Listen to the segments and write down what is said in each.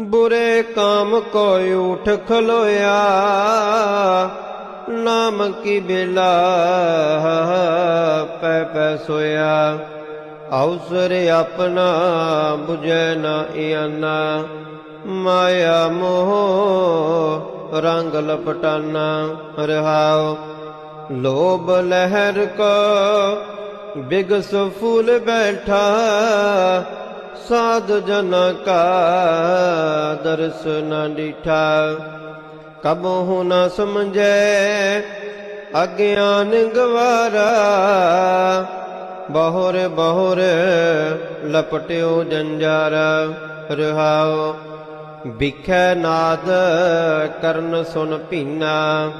ਬੁਰੇ ਕਾਮ ਕੋਈ ਉਠ ਖਲੋਇਆ। ਨਾਮ ਕੀ ਬੇਲਾ ਪੈ ਪੈ ਸੋਇਆ। ਅਵਸਰ ਆਪਣਾ 부ਜੈ ਨਾ ਇਆਨਾ। ਮਾਇਆ ਮੋਹ ਰੰਗ ਲਪਟਾਨਾ ਰਹਾਉ। ਲੋਭ ਲਹਿਰ ਕੋ ਬਿਗਸ ਫੂਲ ਬੈਠਾ। ਸਾਧ ਜਨ ਕਾ ਦਰਸ ਨ ਡਿਠਾ। ਕਬਹੁ ਨ ਸਮਝੈ, ਅਗਿਆਨ ਗਵਾਰਾ। ਬਹੁਰ ਬਹੁਰ ਲਪਟਿਓ ਜੰਜਾਰਾ। ਰਹਾਉ, ਵਿਖੈ ਨਾਦ ਕਰਨ ਸੁਨ ਭੀਨਾ।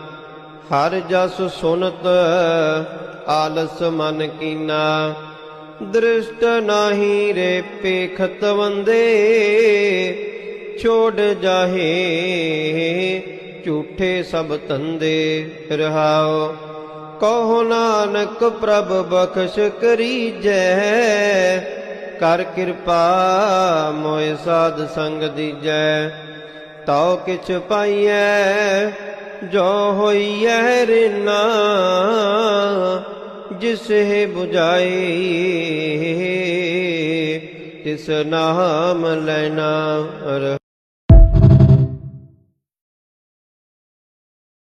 ਹਰ ਜਸ ਸੁਨਤ ਆਲਸ ਮਨ ਕੀਨਾ। ਦ੍ਰਿਸ਼ਟ ਨਾਹੀ ਰੇ ਪੇਖਤ ਵੰਦੇ ਛੋੜ ਜਾਹੇ ਝੂਠੇ ਸਭ ਤੰਦੇ ਰਹਾਓ ਕਹੋ ਨਾਨਕ ਪ੍ਰਭ ਬਖਸ਼ ਕਰੀਜੈ, ਕਰ ਕਿਰਪਾ ਮੋਇ ਸਾਧ ਸੰਗ ਦੀਜੈ। ਤਉ ਕਿਛ ਪਾਈਐ, ਜੋ ਹੋਈਐ ਰਿਨਾ ਜਿਸ ਹੈ 부ਜਾਈ ਤਿਸ ਨਾਮ ਲੈਣਾ